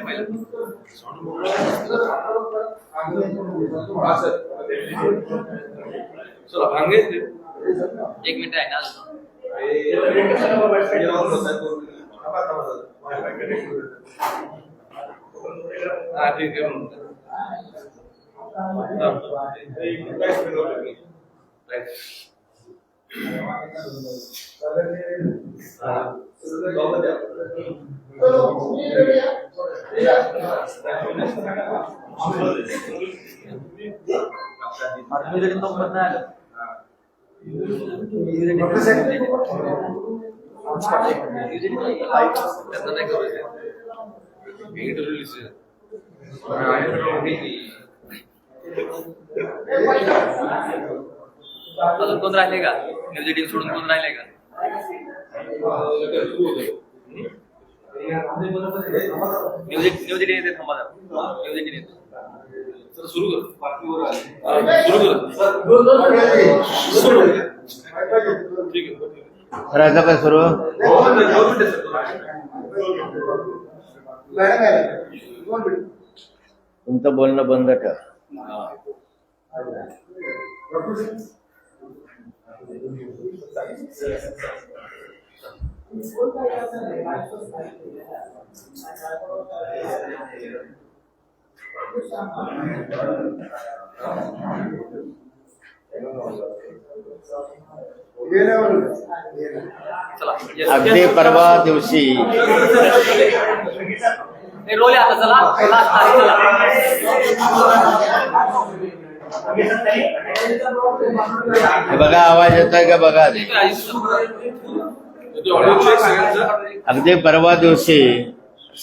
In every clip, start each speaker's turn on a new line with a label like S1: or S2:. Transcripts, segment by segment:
S1: पाहिलं. चला भांगे. एक मिनिट आहे ना हा ठीक आहे Right. त्यांना नाही करू देत. मी interview लिहितोय. अजून कोण राहिले का न्यूज एटीन सोडून कोण राहिले का न्यूज न्यूज एटीन येते थांबा जरा. न्यूज एटीन येते चला सुरू कर हा, सुरू कर सुरू कर. ठीक आहे ठीक आहे.
S2: करायचं काय सुरू
S1: हो, दोन मिनिटं सर.
S2: तुमचं बोलणं बंद ठेव. अगदी परवा दिवशी.
S1: रोल आता चला. चला.
S2: हे बघा आवाज येतोय का? बघा. अगदी परवा दिवशी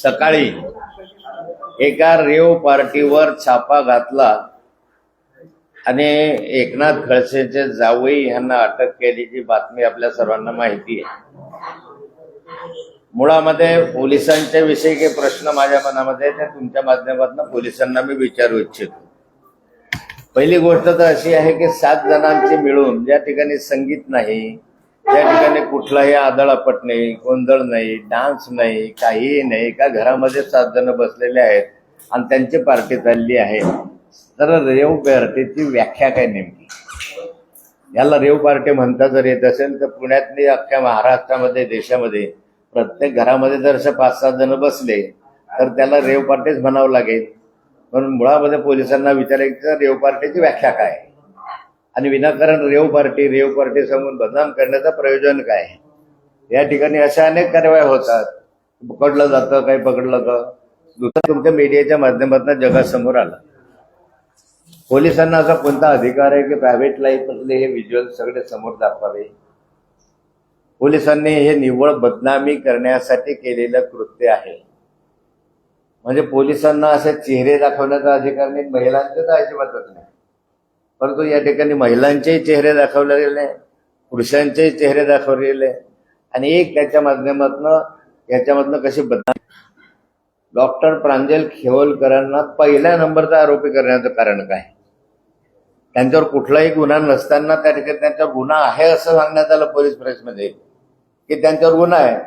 S2: सकाळी एका रेव पार्टीवर छापा घातला आणि एकनाथ खडसेचे जावई यांना अटक केल्याची बातमी आपल्या सर्वांना माहिती आहे. मुळामध्ये पोलिसांच्या विषयी काही प्रश्न माझ्या मनामध्ये ते तुमच्या माध्यमातून पोलिसांना मी विचारू इच्छितो. पहिली गोष्ट तर अशी आहे की सात जणांची मिळून ज्या ठिकाणी संगीत नाही त्या ठिकाणी कुठलाही आदळापट नाही गोंधळ नाही डान्स नाही काहीही नाही का घरामध्ये सात जण बसलेले आहेत आणि त्यांची पार्टी चालली आहे. तर रेव पार्टीची व्याख्या काय नेमकी? याला रेव पार्टी म्हणता जर येत असेल तर पुण्यातली अख्ख्या महाराष्ट्रामध्ये देशामध्ये प्रत्येक घरामध्ये जर असे पाच सात जण बसले तर त्याला रेव पार्टीच म्हणावं लागेल. म्हणून मुळामध्ये पोलिसांना विचारायचं रेव पार्टीची व्याख्या काय? आणि विनाकारण रेव पार्टी रेव पार्टी सांगून बदनाम करण्याचं प्रयोजन काय? या ठिकाणी अशा अनेक कारवाया होतात. पकडलं जातं काही पकडलं जातं. दुसरं तुमच्या मीडियाच्या माध्यमातून जगासमोर आलं. पोलिसांना असा कोणता अधिकार आहे की प्रायव्हेट लाईफमधले हे व्हिज्युअल सगळे समोर दाखवावे? पोलिसांनी हे निव्वळ बदनामी करण्यासाठी केलेलं कृत्य आहे. म्हणजे पोलिसांना असे चेहरे दाखवण्याचा अधिकार नाही महिलांचे तर अजिबातच नाही. परंतु या ठिकाणी महिलांचेही चेहरे दाखवले गेले पुरुषांचेही चेहरे दाखवले गेले आणि एक त्याच्या माध्यमातनं याच्यामधनं कशी बदल डॉक्टर प्रांजल खेवलकरांना पहिल्या नंबरचा आरोपी करण्याचं कारण काय? त्यांच्यावर कुठलाही गुन्हा नसताना त्या ठिकाणी त्यांच्यावर गुन्हा आहे असं सांगण्यात आलं पोलीस प्रेसमध्ये की त्यांच्यावर गुन्हा आहे.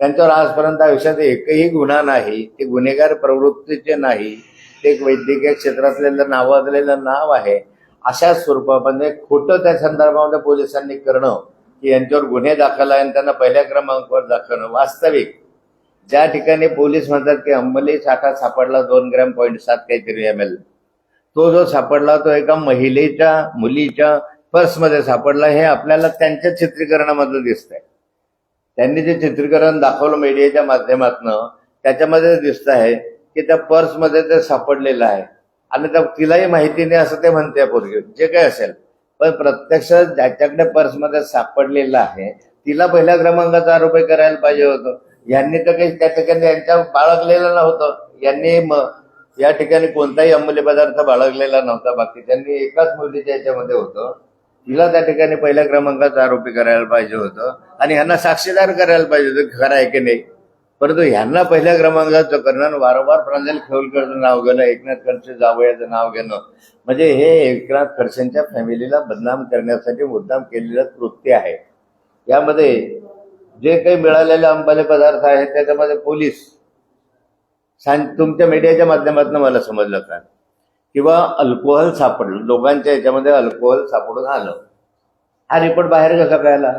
S2: त्यांच्यावर आजपर्यंत आयुष्यात एकही गुन्हा नाही ते गुन्हेगार प्रवृत्तीचे नाही ते एक वैद्यकीय क्षेत्रातलेलं नावाजलेलं नाव आहे. अशा स्वरूपामध्ये खोटं त्या संदर्भामध्ये पोलिसांनी करणं की यांच्यावर गुन्हे दाखल आहे आणि त्यांना पहिल्या क्रमांकावर दाखवणं वास्तविक. ज्या ठिकाणी पोलीस म्हणतात की अंमली साठा सापडला दोन ग्रॅम पॉईंट सात काहीतरी एम एल तो जो सापडला तो एका महिलेच्या मुलीच्या पर्समध्ये सापडला हे आपल्याला त्यांच्या चित्रीकरणामधलं दिसतंय. त्यांनी जे चित्रीकरण दाखवलं मीडियाच्या माध्यमातनं त्याच्यामध्ये दिसत आहे की त्या पर्समध्ये ते सापडलेलं आहे. आणि त्या तिलाही माहिती नाही असं ते म्हणते पोरगी. जे काही असेल. पण प्रत्यक्ष ज्याच्याकडे पर्समध्ये सापडलेलं आहे तिला पहिल्या क्रमांकाचा आरोप करायला पाहिजे होतं. यांनी तर काही त्या ठिकाणी यांच्या बाळगलेलं नव्हतं. यांनी या ठिकाणी कोणताही अंमली पदार्थ बाळगलेला नव्हता. बाकी त्यांनी एकाच मुलीच्या याच्यामध्ये होतं. तिला त्या ठिकाणी पहिल्या क्रमांकाचा आरोपी करायला पाहिजे होतं. आणि ह्यांना साक्षीदार करायला पाहिजे होतं खरं आहे की नाही. परंतु ह्यांना पहिल्या क्रमांकाचं करणं वारंवार प्रांजल खेवलकरचं नाव घेणं एकनाथ खडसे जावयाचं नाव घेणं म्हणजे हे एकनाथ खडसेंच्या फॅमिलीला बदनाम करण्यासाठी मुद्दाम केलेलं कृत्य आहे. यामध्ये जे काही मिळालेले अंबाले पदार्थ आहेत त्याच्यामध्ये पोलीस तुमच्या मीडियाच्या माध्यमातून मला समजलं का? किंवा अल्कोहोल सापडलं. दोघांच्या याच्यामध्ये अल्कोहोल सापडून आलं. हा रिपोर्ट बाहेर कसा कळला?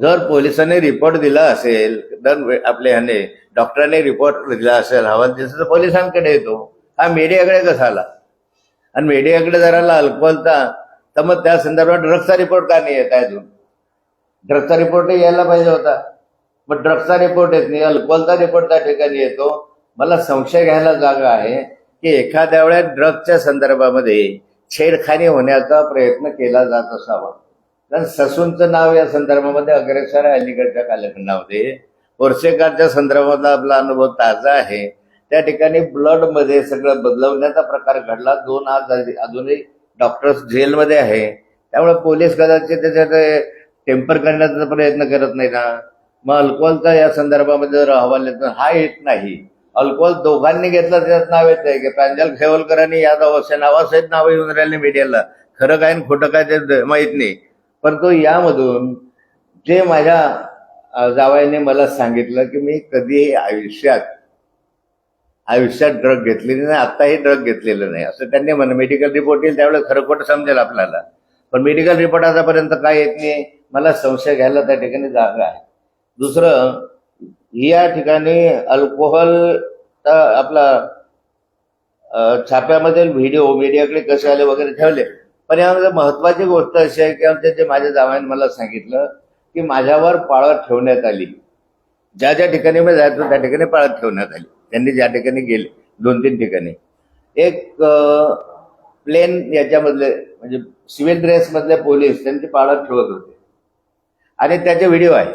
S2: जर पोलिसांनी रिपोर्ट दिला असेल तर वे- आपल्या ह्याने डॉक्टरांनी रिपोर्ट दिला असेल हवा दिसेल तर पोलिसांकडे येतो. हा मीडियाकडे कसा आला? आणि मीडियाकडे जर आला अल्कोहोलचा तर मग त्या संदर्भात ड्रग्सचा रिपोर्ट का नाही येत आहे अजून? ड्रग्सचा रिपोर्ट यायला पाहिजे होता. मग ड्रग्सचा रिपोर्ट येत नाही अल्कोहोलचा रिपोर्ट त्या ठिकाणी येतो. मला संशय घ्यायला जागा आहे. की एखाद्या वेळेस ड्रग्सच्या संदर्भामध्ये छेडखानी होण्याचा प्रयत्न केला जात असावा. कारण ससूनचं नाव या संदर्भामध्ये अग्रेसर आहे अलीकडच्या कालखंडामध्ये. वर्षेकारच्या संदर्भातला आपला अनुभव ताजा आहे. त्या ठिकाणी ब्लडमध्ये सगळं बदलवण्याचा प्रकार घडला. दोन आज अजूनही डॉक्टर्स जेलमध्ये आहे. त्यामुळे पोलीस कदाचित त्याच्यात टेम्पर करण्याचा प्रयत्न करत नाही ना. मग अल्कोहोलचा या संदर्भामध्ये जर अहवाल येतो हा येत नाही. अल्कोहोल दोघांनी घेतलं त्याच्यात नाव येत आहे की प्रांजल खेवलकरांनी यादव असे नावासहित नावं येऊन राहिले मीडियाला खरं काय आणि खोटं काय ते माहीत नाही. परंतु यामधून जे माझ्या अ, जावयाने मला सांगितलं की मी कधीही आयुष्यात आयुष्यात ड्रग घेतलेली नाही आत्ताही ड्रग घेतलेलं नाही. असं त्यांनी म्हणलं मेडिकल रिपोर्ट येईल त्यावेळेस खरं खोटं समजेल आपल्याला. पण मेडिकल रिपोर्ट आतापर्यंत काय येत नाही. मला संशय घ्यायला त्या ठिकाणी जागा आहे. दुसरं या ठिकाणी अल्कोहोल आपला छाप्यामध्ये व्हिडिओ मीडियाकडे कसे आले वगैरे ठेवले. पण यामध्ये महत्वाची गोष्ट अशी आहे की आमच्या जे माझ्या जावयाने मला सांगितलं की माझ्यावर पाळत ठेवण्यात आली. ज्या ज्या ठिकाणी मी जायचो त्या ठिकाणी पाळत ठेवण्यात आली. त्यांनी ज्या ठिकाणी गेले दोन तीन ठिकाणी. एक प्लेन याच्यामधले म्हणजे सिव्हिल ड्रेसमधले पोलीस त्यांची पाळत ठेवत होते. आणि त्याचे व्हिडिओ आहे.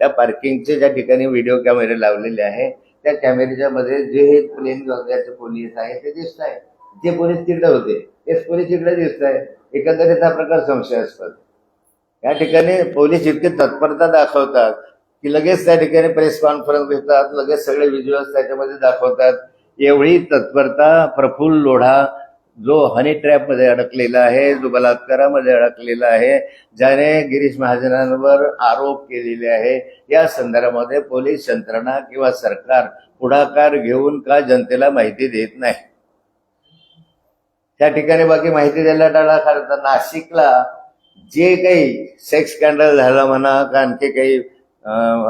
S2: त्या पार्किंगचे ज्या ठिकाणी व्हिडिओ कॅमेरे लावलेले आहे त्या कॅमेऱ्याच्या मध्ये जे हे प्लेन गंगाचे पोलीस आहे ते दिसत आहे. जे पोलीस तिकडे होते तेच पोलीस इकडे दिसत आहे. एकंदरीत हा प्रकार संशयास्पद. या ठिकाणी पोलीस इतकी तत्परता दाखवतात की लगेच त्या ठिकाणी प्रेस कॉन्फरन्स घेतात लगेच सगळे व्हिज्युअल्स त्याच्यामध्ये दाखवतात. एवढी तत्परता प्रफुल्ल लोढा जो हनी ट्रॅपमध्ये अडकलेला आहे जो बलात्कारामध्ये अडकलेला आहे ज्याने गिरीश महाजनांवर आरोप केलेले आहे या संदर्भामध्ये पोलीस यंत्रणा किंवा सरकार पुढाकार घेऊन का जनतेला माहिती देत नाही? त्या ठिकाणी बाकी माहिती द्यायला टाळा खरं तर नाशिकला जे काही सेक्स स्कॅन्डल झाला म्हणा का आणखी काही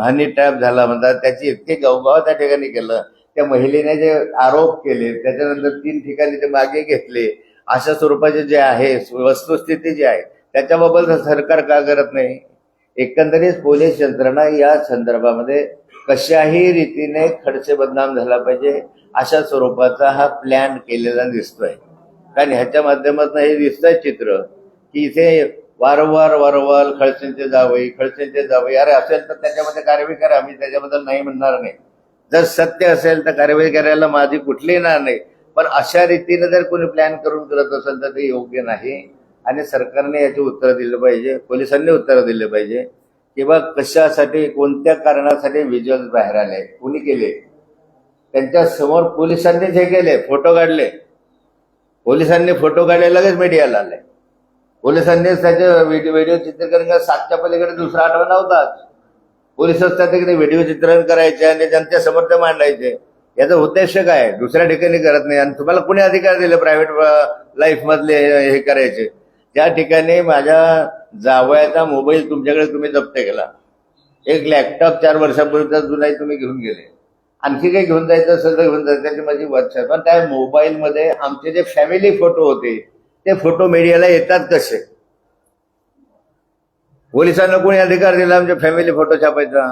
S2: हनी ट्रॅप झाला म्हणतात त्याची इतके गवगाव त्या ठिकाणी केलं. त्या महिलेने जे आरोप केले त्याच्यानंतर तीन ठिकाणी ते मागे घेतले. अशा स्वरूपाचे जे आहे वस्तुस्थिती जी आहे त्याच्याबाबत सरकार का करत नाही? एकंदरीत पोलीस यंत्रणा या संदर्भामध्ये कशाही रीतीने खडसे बदनाम झाला पाहिजे अशा स्वरूपाचा हा प्लॅन केलेला दिसतोय. कारण ह्याच्या माध्यमातून हे दिसतंय चित्र की इथे वारंवार वारंवार खडसेंचे जावई खडसेंचे जावई अरे असेल तर त्याच्यामध्ये कारवाई करा मी त्याच्याबद्दल नाही म्हणणार नाही. जर सत्य असेल तर कारवाई करायला माझी कुठलीही ना नाही. पण अशा रीतीने जर कोणी प्लॅन करून करत असेल तर ते योग्य नाही. आणि सरकारने याचे उत्तर दिलं पाहिजे पोलिसांनी उत्तर दिले पाहिजे किंवा कशासाठी कोणत्या कारणासाठी व्हिज्युअल्स बाहेर आले कोणी केले? त्यांच्यासमोर पोलिसांनी जे केले फोटो काढले. पोलिसांनी फोटो काढले लगेच मीडियाला आले. पोलिसांनीच त्याचे व्हिडिओ व्हिडिओ चित्रीकरण सातच्या पलीकडे दुसरा आठवडा नव्हताच पोलीस असतात ठिकाणी व्हिडिओ चित्रण करायचे आणि जनते समर्थ मांडायचे. याचा उद्देश काय? दुसऱ्या ठिकाणी करत नाही. आणि तुम्हाला कुणी अधिकार दिले प्रायव्हेट लाईफ मधले हे करायचे? त्या ठिकाणी माझ्या जावयाचा मोबाईल तुमच्याकडे तुम्ही जप्त केला. एक लॅपटॉप चार वर्षापूर्वीचा जुनाही तुम्ही घेऊन गेले. आणखी काही घेऊन जायचं असेल तर घेऊन जायचं. त्याची माझी वर्ष पण त्या मोबाईलमध्ये आमचे जे फॅमिली फोटो होते ते फोटो मीडियाला येतात कसे? पोलिसांना कोणी अधिकार दिला? आमच्या फॅमिली फोटो छापायचा.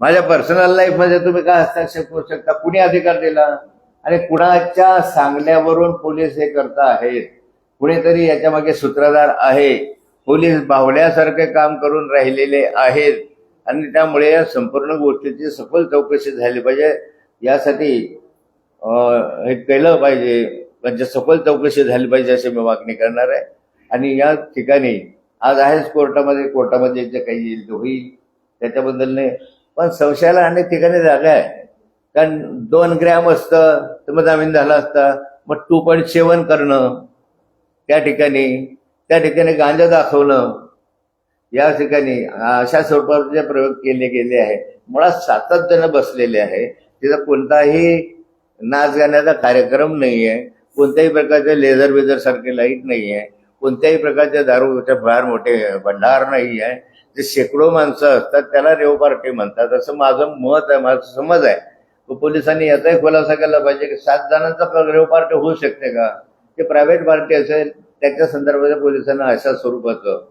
S2: माझ्या पर्सनल लाईफमध्ये तुम्ही काय हस्तक्षेप करू शकता? कुणी अधिकार दिला? आणि कुणाच्या सांगण्यावरून पोलीस हे करता आहेत? कुणीतरी याच्यामागे सूत्रधार आहे. पोलीस बावल्यासारखे काम करून राहिलेले आहेत. आणि त्यामुळे या संपूर्ण गोष्टीची सखोल चौकशी झाली पाहिजे. यासाठी हे केलं पाहिजे. म्हणजे सखोल चौकशी झाली पाहिजे अशी मी मागणी करणार आहे. आणि या ठिकाणी आज आहेच कोर्टामध्ये कोर्टामध्ये जे काही येईल ते होईल त्याच्याबद्दल नाही. पण संशयाला अनेक ठिकाणी जागा आहे. कारण दोन ग्रॅम असतं तर मग जामीन झाला असता. मग टू पॉईंट सेवन करणं त्या ठिकाणी त्या ठिकाणी गांजा दाखवणं या ठिकाणी अशा स्वरूपाचे प्रयोग केले गेले आहे मुळात सातत्यानं बसलेले आहे तिथं कोणताही नाच गाण्याचा कार्यक्रम नाही आहे कोणत्याही प्रकारचे लेझर वेझर सारखे लाइट नाही आहे कोणत्याही प्रकारच्या दारूचे फार मोठे भंडार नाही आहे. जे शेकडो माणसं असतात त्याला रेव पार्टी म्हणतात. असं माझं मत आहे माझं समज आहे. पोलिसांनी याचाही खुलासा केला पाहिजे की सात जणांचा रेव पार्टी होऊ शकते का? ते प्रायव्हेट पार्टी असेल त्याच्या संदर्भात पोलिसांना अशा स्वरूपाचं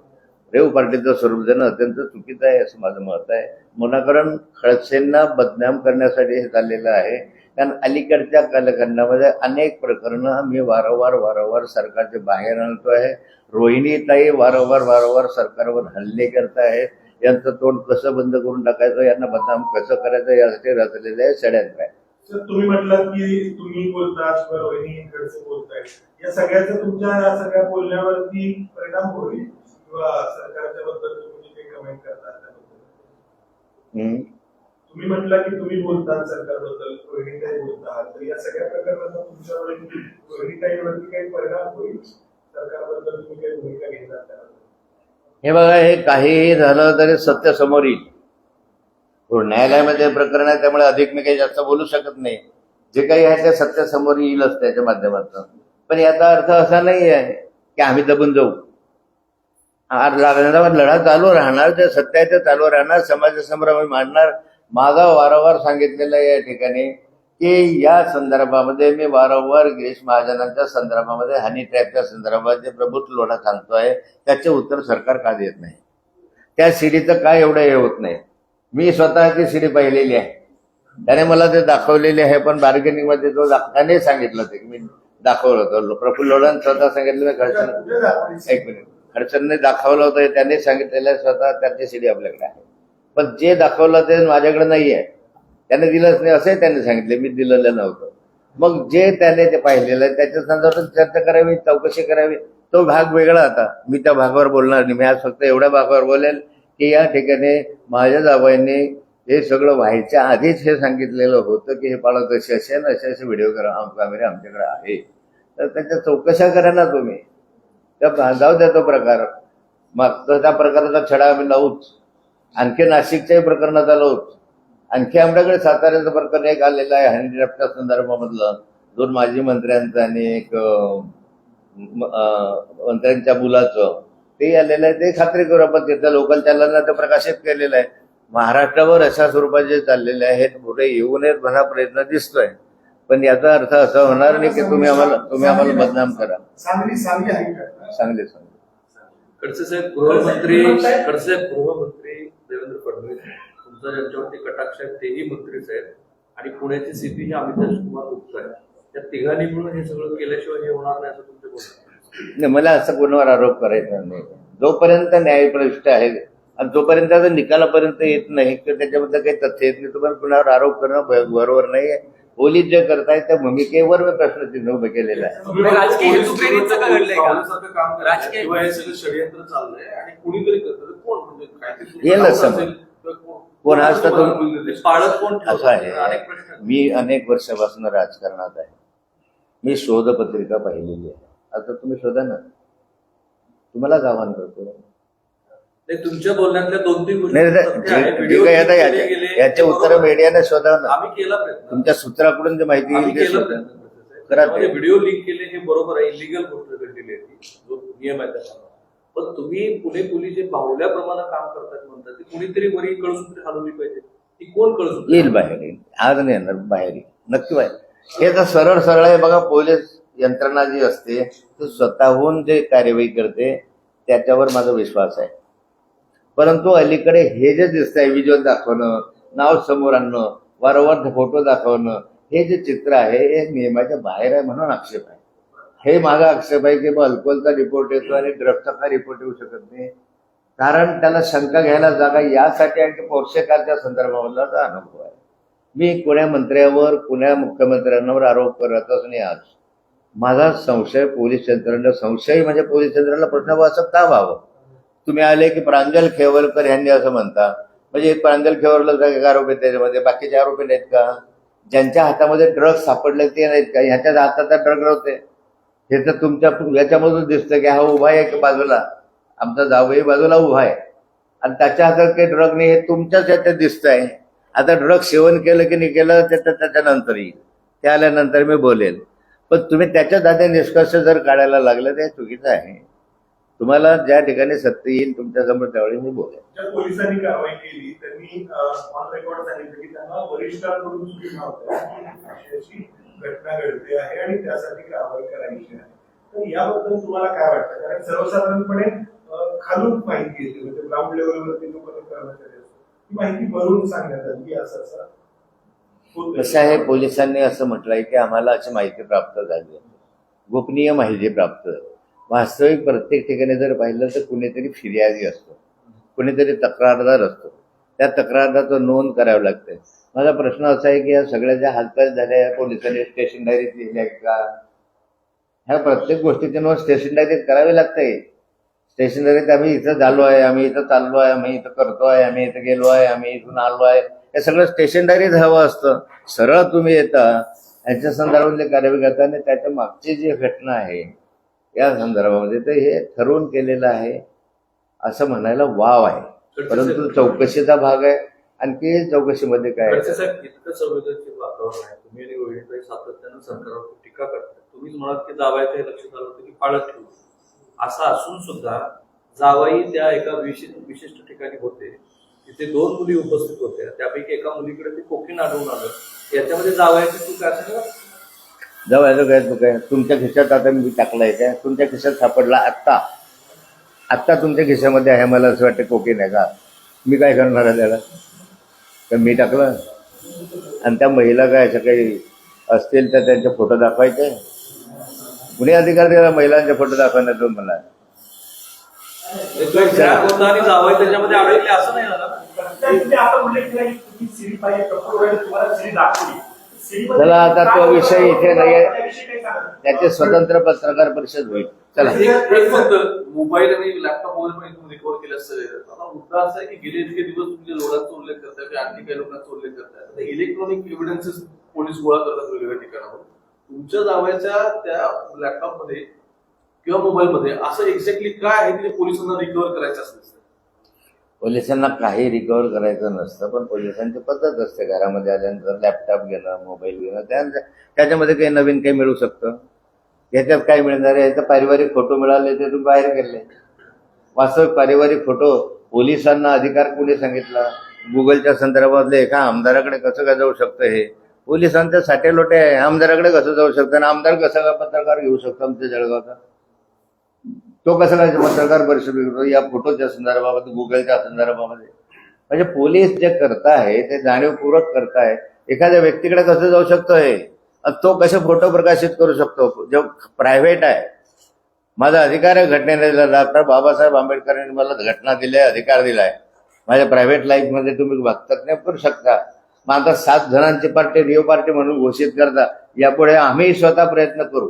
S2: रेव पार्टीचं स्वरूप देणं अत्यंत चुकीचं आहे असं माझं मत आहे. मुनाकरण खडसेंना बदनाम करण्यासाठी हे चाललेलं आहे. कारण अलीकडच्या कालखंडामध्ये अनेक प्रकरणं मी वारंवार वारंवार सरकारचे बाहेर आणतो आहे. रोहिणीताई वारंवार वारंवार सरकारवर हल्ले करत आहेत. यांचं तोंड कसं बंद करून टाकायचं यांना बदनाम कसं करायचं यासाठी रचलेलं आहे षड्यंत्र आहे
S3: सर तुम्ही म्हटलात की तुम्ही बोलतात किंवा रोहिणी बोलताय. या सगळ्याचा तुमच्या या सगळ्या बोलण्यावरती परिणाम होईल? किंवा सरकारच्या बद्दल तुम्ही काही कमेंट
S2: हम्म.
S3: तुम्ही म्हटलं की तुम्ही बोलतात सरकारबद्दल रोहिणीताई बोलतात. तर या सगळ्या प्रकरणाचा तुमच्यावर रोहिणीताईवरती काही परिणाम होईल? सरकारबद्दल तुम्ही काही भूमिका घेतात
S2: हे बघा हे काहीही झालं तरी सत्य समोर येईल. न्यायालयामध्ये प्रकरण आहे त्यामुळे अधिक मी काही जास्त बोलू शकत नाही. जे काही आहे ते सत्य समोर येईलच त्याच्या माध्यमातून. पण याचा अर्थ असा नाही आहे की आम्ही दबून जाऊ. आज लागणारा लढा चालू राहणार जे सत्य आहे ते चालू राहणार समाजासमोर आम्ही मांडणार माझा वारंवार सांगितलेलं या ठिकाणी की या संदर्भामध्ये मी वारंवार गिरीश महाजनांच्या संदर्भामध्ये हनी ट्रॅपच्या संदर्भात जे प्रभुत्व लोढा आहे त्याचे उत्तर सरकार का देत नाही? त्या सीडीचं काय एवढं हे होत नाही? मी स्वतः ती सीडी पाहिलेली आहे. त्याने मला ते दाखवलेली आहे पण बार्गेनिंगमध्ये तो दाख- त्याने सांगितलं ते की मी दाखवलं होतं. प्रफुल्ल लोढान स्वतः सांगितलं खडसन एक मिनिट. खडसनने दाखवलं होतं त्याने सांगितलेलं आहे स्वतः त्याची सीडी आपल्याकडे आहे. पण जे दाखवलं ते माझ्याकडे नाही आहे त्याने दिलंच नाही असंही त्यांनी सांगितले. मी दिलेलं नव्हतं. मग जे त्याने ते पाहिलेलं आहे त्याच्या संदर्भात चर्चा करावी चौकशी करावी. तो भाग वेगळा आता मी त्या भागावर बोलणार नाही. मी आज फक्त एवढ्या भागावर बोलेल की या ठिकाणी माझ्या जाबाईंनी हे सगळं व्हायच्या आधीच हे सांगितलेलं होतं की हे पाळत असे असे आणि असे असे व्हिडिओ करा. कॅमेरे आमच्याकडे आहे. तर त्याच्या चौकशा करा ना तुम्ही. त्या जाऊ द्या तो प्रकार. मग तर त्या प्रकाराचा छडा आम्ही लावूच. आणखी नाशिकच्याही प्रकरणाचा लावूच आणखी आमच्याकडे साताऱ्याचं प्रकरण एक आलेलं आहे हँडीक्रॅफ्टच्या संदर्भामधलं. दोन माजी मंत्र्यांचं आणि एक मंत्र्यांच्या मुलाचं. ते आलेलं आहे ते खात्री करू आपण तिथल्या लोकल चॅनलला ते प्रकाशित केलेलं आहे. महाराष्ट्रावर अशा स्वरूपात जे चाललेले आहेत पुढे येऊ नयेत म्हणा प्रयत्न दिसतोय. पण याचा अर्थ असा होणार नाही की तुम्ही आम्हाला तुम्ही आम्हाला बदनाम करा.
S3: सांगली सांगली आहे का?
S2: चांगले सांगा
S1: खडसे साहेब गृहमंत्री खडसे गृहमंत्री फडणवीस तुमचा ज्यांच्यावरती कटाक्ष आहे तेही मंत्रीच आहेत. आणि पुण्याचे सीपी हे अमितेश कुमार गुप्ता आहेत. त्या तिघांनी मिळून हे सगळं केल्याशिवाय हे होणार नाही असं तुमचं बोलणं
S2: नाही मला असं कोणावर आरोप करायचा नाही. जोपर्यंत न्यायप्रविष्ट आहे आणि जोपर्यंत त्याचा निकालापर्यंत येत नाही तर त्याच्याबद्दल काही तथ्य येत नाही. तोपर्यंत कुणावर आरोप करणं बरोबर नाही पोलीस जे करतायत त्या भूमिकेवर मी प्रश्नचिन्ह उभे केलेलं आहे
S1: किंवा हे सगळं कुणीतरी करतं तर कोण म्हणजे कोण-
S2: कोण?
S1: पाळत कोण?
S2: असं आहे. मी अनेक वर्षापासून राजकारणात आहे. मी शोधपत्रिका पाहिलेली आहे. आता तुम्ही शोधा ना. तुम्हाला आव्हान करतो?
S1: तुमच्या बोलण्यातल्या दोन तीन गोष्टी
S2: याचे उत्तर. मीडियाने शोधा ना
S1: आम्ही केला प्रयत्न.
S2: तुमच्या सूत्राकडून जे माहिती.
S1: व्हिडिओ लिंक केले हे बरोबर आहे. इलिगल गोष्ट घडलेली आहे जो नियम आहे त्याचा पण तुम्ही पुणे पोलीस जे बाहुल्याप्रमाणे काम करतात म्हणतात ते कुणीतरी वरी कळसूत्री हलवली पाहिजे ती कोण कळसूत्री
S2: येईल बाहेर येईल. आज नाही येणार बाहेर येईल. नक्की बाहेर. हे तर सरळ सरळ आहे. बघा पोलीस यंत्रणा जी असते ती स्वतःहून जे कार्यवाही करते त्याच्यावर माझा विश्वास आहे. परंतु अलीकडे हे जे दिसतंय व्हिज्युअल दाखवणं नाव समोर आणणं वारंवार फोटो दाखवणं हे जे चित्र आहे हे नियमाच्या बाहेर आहे म्हणून आक्षेप आहे. हे माझा आक्षेप आहे की मग अल्कोहोलचा रिपोर्ट येतो आणि ड्रगचा का रिपोर्ट येऊ शकत नाही. कारण त्याला शंका घ्यायला जागा यासाठी आणि पोषकाच्या संदर्भामधला अनुभव आहे. मी कुण्या मंत्र्यावर कुण्या मुख्यमंत्र्यांवर आरोप करतच नाही आज. माझा संशय पोलीस यंत्रणा संशय म्हणजे पोलीस यंत्रणेला प्रश्न असं का व्हावं? तुम्ही आले की प्रांजल खेवलकर यांनी असं म्हणता. म्हणजे प्रांजल खेवरला एक आरोप आहे त्याच्यामध्ये. बाकीचे आरोपी नाहीत का? ज्यांच्या हातामध्ये ड्रग सापडले ते नाहीत का? ह्याच्या हातात ड्रग नव्हते. हे तर तुमच्या याच्यामधून दिसतं की हा उभा आहे की बाजूला. आमचा जावई बाजूला उभा आहे. आणि त्याच्या हातात काही ड्रग नाही हे तुमच्याच याच्यात दिसत आहे. आता ड्रग सेवन केलं की नाही केलं ते तर त्याच्यानंतर येईल. ते आल्यानंतर मी बोलेल. पण तुम्ही त्याच्यात आधी निष्कर्ष जर काढायला लागलं ते चुकीचं आहे. तुम्हाला ज्या ठिकाणी सत्य येईल तुमच्यासमोर त्यावेळी मी बोलेल.
S3: पोलिसांनी कारवाई केली त्यांनी ऑन घटना घडते आहे आणि त्यासाठी कारवाई करायची आहे. तर याबद्दल तुम्हाला काय वाटतं? कारण सर्वसाधारणपणे खालून माहिती येते. म्हणजे ग्राउंड लेवलवरती लोक कर्मचारी असतात. ती माहिती भरून सांगण्यात आली. की असं असं
S2: कसं आहे पोलिसांनी असं म्हटलंय की आम्हाला अशी माहिती प्राप्त झाली गोपनीय माहिती प्राप्त. वास्तविक प्रत्येक ठिकाणी जर पाहिलं तर कुणीतरी फिर्यादी असतो. कुणीतरी तक्रारदार असतो. त्या तक्रारदारचं नोंद करावं लागते माझा प्रश्न असा आहे की या सगळ्या ज्या हालचाल झाल्या या पोलिसांनी स्टेशन डायरीत लिहिल्या का? ह्या प्रत्येक गोष्टीची नोंद स्टेशन डायरीत करावी लागते. स्टेशन डायरीत आम्ही इथं झालो आहे आम्ही इथं चाललो आहे आम्ही इथं करतो आहे आम्ही इथं गेलो आहे आम्ही इथून आलो आहे. हे सगळं स्टेशन डायरीत हवं असतं. सरळ तुम्ही येता यांच्या संदर्भातले कारवाई करता आणि त्याच्या मागची जी घटना आहे या संदर्भामध्ये तर हे ठरवून केलेलं आहे. असं म्हणायला वाव आहे. परंतु चौकशीचा भाग आहे. आणखी चौकशीमध्ये काय आहे?
S1: खडसे साहेब इतकं संवेदनशील वातावरण आहे. तुम्ही आणि रोहिणीताई सातत्यानं सरकारवर टीका करताय. तुम्हीच म्हणाल की जावायचं हे लक्षात आलं होतं की पाळत ठेवू. असं असून सुद्धा जावाई त्या एका विशिष्ट विशिष्ट ठिकाणी होते. तिथे दोन मुली उपस्थित होत्या. त्यापैकी एका मुलीकडे ते कोकीन आढळून आलं. याच्यामध्ये जावयाची चूक आहे असं नाही वाटत?
S2: जाऊ याचं काय तू काय तुमच्या खिशात आता मी टाकलाय काय तुमच्या खिशात सापडला आत्ता? आत्ता तुमच्या खिशामध्ये आहे मला असं वाटतं कोकीन आहे का? मी काय करणार आहे त्याला? तर मी टाकलं. आणि त्या महिला काय अशा काही असतील तर त्यांचे फोटो दाखवायचे. कुणी अधिकार दिला महिलांचे फोटो दाखवण्याचा मला
S1: असं नाही
S2: चला, आता तो विषय इथे
S4: सांगा.
S2: त्याचे स्वतंत्र पत्रकार परिषद होईल. चला.
S1: एक फक्त मोबाईल आणि लॅपटॉप वगैरे पण इथून रिकव्हर केलं असतं आता मुद्दा असा आहे की गेले इतके दिवस तुमच्या लोकांचा उल्लेख करताय की आणखी काही लोकांचा उल्लेख करताय. आता इलेक्ट्रॉनिक एव्हिडन्सेस पोलीस गोळा करतात वेगवेगळ्या ठिकाणावर तुमच्या जावयाच्या त्या लॅपटॉपमध्ये किंवा मोबाईल मध्ये असं एक्झॅक्टली काय आहे की ते पोलिसांना रिकव्हर करायचं असतं?
S2: पोलिसांना काही रिकवर करायचं नसतं पण पोलिसांची पद्धत असते. घरामध्ये आल्यानंतर लॅपटॉप घेणं मोबाईल घेणं त्या त्याच्यामध्ये काही नवीन काही मिळू शकतं. याच्यात काय मिळणार आहे? याचा पारिवारिक फोटो मिळाले ते बाहेर गेले. वास्तविक पारिवारिक फोटो पोलिसांना अधिकार कोणी सांगितला? गुगलच्या संदर्भातले एका आमदाराकडे कसं काय जाऊ शकतं हे? पोलिसांचे साठे लोटे आहे. आमदाराकडे कसं जाऊ शकतं? आणि आमदार कसं काय पत्रकार घेऊ शकतो आमच्या जळगावचा? तो कसा काय पत्रकार परिषद घेतो या फोटोच्या संदर्भामध्ये गुगलच्या संदर्भामध्ये. म्हणजे पोलीस जे करताय ते जाणीवपूर्वक करताय एखाद्या व्यक्तीकडे कसं जाऊ शकतो हे? तो कसे फोटो प्रकाशित करू शकतो? जो प्रायव्हेट आहे. माझा अधिकार आहे घटनेने दिला. डॉक्टर बाबासाहेब आंबेडकरांनी मला घटना दिली अधिकार दिलाय माझ्या प्रायव्हेट लाईफमध्ये तुम्ही वक्तव्य करू शकता. मग आता सात जणांची पार्टी रिओ पार्टी म्हणून घोषित करता. यापुढे आम्ही स्वतः प्रयत्न करू.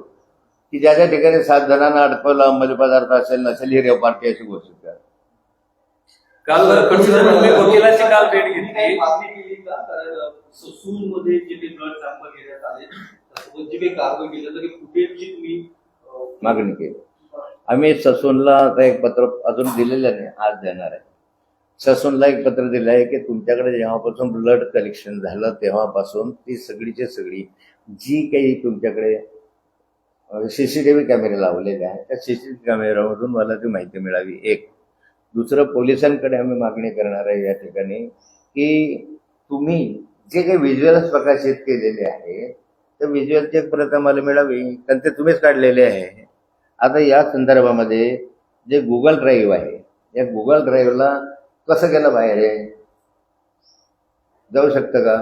S2: की ज्या ज्या ठिकाणी सात जणांना अडकवलं अंमली पदार्थ असेल नसेल ही रिओ पार्टी अशी घोषित करा.
S1: काल साहेबांनी वकिलाची काल भेट
S5: काही
S1: घेतली.
S5: मागणी केली का? कारण ससून मध्ये जे काही ब्लड सॅम्पल घेण्यात आले त्यासोबत जी काही कारवाई केली तरी फुटेजची तुम्ही
S2: मागणी केली. आम्ही ससूनला आता एक पत्र अजून दिलेलं नाही आज देणार आहे. ससूनला एक पत्र दिलं आहे की तुमच्याकडे जेव्हापासून ब्लड कलेक्शन झालं तेव्हापासून ती सगळीची सगळी जी काही तुमच्याकडे सीसीटीव्ही कॅमेरे लावलेले आहेत त्या सीसीटीव्ही कॅमेऱ्यामधून मला ती माहिती मिळावी एक. दुसरं पोलिसांकडे आम्ही मागणी करणार आहे या ठिकाणी की तुम्ही जे काही व्हिज्युअल्स प्रकाशित केलेले आहे त्या व्हिज्युअलची एक प्रत आम्हाला मिळावी कारण ते तुम्हीच काढलेले आहे. आता या संदर्भामध्ये जे गुगल ड्राईव्ह आहे या गुगल ड्राईव्हला कसं गेलं बाहेर आहे जाऊ शकतं का?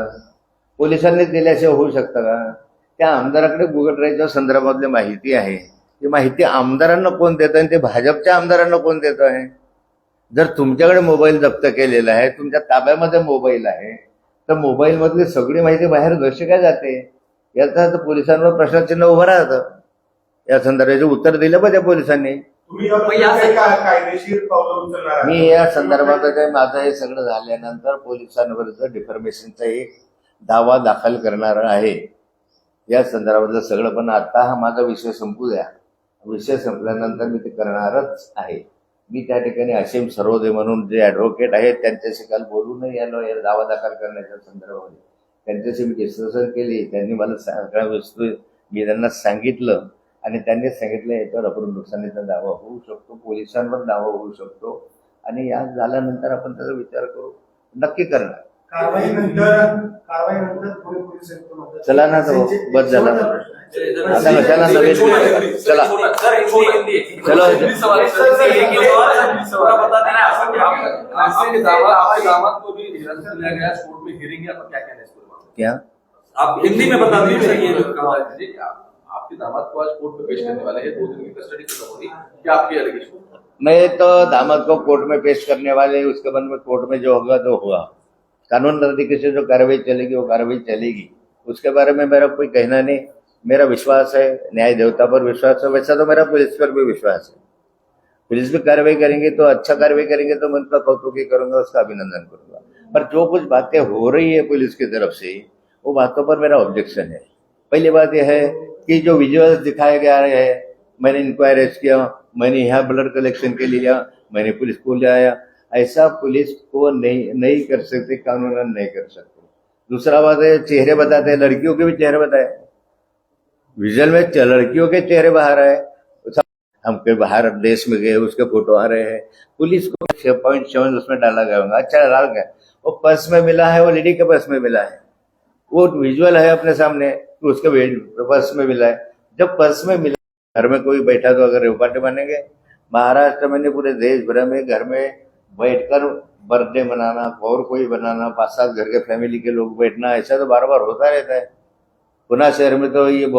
S2: पोलिसांनी दिल्याशिवाय होऊ शकतं का? त्या आमदाराकडे गुगल ड्राईव्हच्या संदर्भातली माहिती आहे. ती माहिती आमदारांना कोण देतं आणि ते भाजपच्या आमदारांना कोण देत आहे जर तुमच्याकडे मोबाईल जप्त केलेला आहे तुमच्या ताब्यामध्ये मोबाईल आहे तर मोबाईलमधली सगळी माहिती बाहेर कशी काय जाते? याचा अर्थ पोलिसांवर प्रश्नचिन्ह उभं राहतं. या संदर्भाचे उत्तर दिलं पाहिजे पोलिसांनी? मी या संदर्भात काय माझं हे सगळं झाल्यानंतर पोलिसांवरचं डिफॉर्मेशनचा एक दावा दाखल करणार आहे. या संदर्भातलं सगळं पण आता हा माझा विषय संपू द्या. विषय संपल्यानंतर मी ते करणारच आहे. मी त्या ठिकाणी असीम सरोदे म्हणून जे ॲडव्होकेट आहेत त्यांच्याशी काल बोलूनही आलो या दावा दाखल करण्याच्या संदर्भामध्ये. त्यांच्याशी मी डिस्कशन केली त्यांनी मला सगळ्या वस्तू मी त्यांना सांगितलं आणि त्यांनी सांगितलं याच्यावर आपण नुकसानीचा दावा होऊ शकतो पोलिसांवर दावा होऊ शकतो आणि या झाल्यानंतर आपण त्याचा विचार करू. नक्की करणार. चला ना बस झाला.
S3: शेवटचा प्रश्न आहे.
S2: आता कशाला नवीन चला चलो
S1: हिंदी सवाल है, सर, एक ही सवाल है, हिंदी सवाल है, बता देना आप- आप- आपके दामाद आपके दामाद को भी हिरासत में लिया गया कोर्ट में हियरिंग है आपका क्या कहना है इस पर
S2: क्या
S1: आप हिंदी में बता दीजिए ये जो कहा है जी, आप- आपके दामाद को आज कोर्ट में पेश करने वाले हैं दो दिन की कस्टडी खत्म होगी क्या आपकी एलिगेशन
S2: मैं तो दामाद को कोर्ट में पेश करने वाले उसके बाद में कोर्ट में जो होगा तो होगा कानून तरीके से जो कार्रवाई चलेगी वो कार्रवाई चलेगी उसके बारे में मेरा कोई कहना नहीं मेरा विश्वास है, न्याय देवता पर विश्वास है, वैसा तो मेरा पुलिस पर भी विश्वास है। पुलिस भी कार्रवाई करेंगे तो अच्छा कार्रवाई करेंगे तो मैं उनका कौतुक करूँगा, उसका अभिनंदन करूँगा। पर जो कुछ बातें हो रही है पुलिस की तरफ़ से, वो बातों पर मेरा ऑब्जेक्शन है। पहली बात यह है कि जो विजुअल्स दिखाए गया है, मैंने इंक्वायरीज किया, मैंने यहाँ ब्लड कलेक्शन के लिए, मैंने पुलिस को ले आया। ऐसा पुलिस को नहीं नहीं कर सकते कानून नहीं कर सकते। दूसरा बात है, चेहरे बताते हैं, लड़कियों के भी चेहरे बताए। विजुअल में लड़कियों के चेहरे बाहर है हम कहीं बाहर देश में गए, उसके फ़ोटो आ रहे हैं। पुलिस को छह पॉइंट सेवन उसमें डाला गया होगा। अच्छा डाल गया। वो पर्स में मिला है, वो लेडी के पर्स में मिला है। वो विजुअल है अपने सामने तो उसके पर्स में मिला है। जब पर्स में मिला, घर में कोई बैठा तो अगर रेवकाटे बनेंगे। महाराष्ट्र में नहीं, पूरे देश भर में घर में बैठकर बर्थडे मनाना, और कोई बनाना, पाँच सात घर के फैमिली के लोग बैठना, ऐसा तो बार बार होता रहता है। पुना शहर में तो ये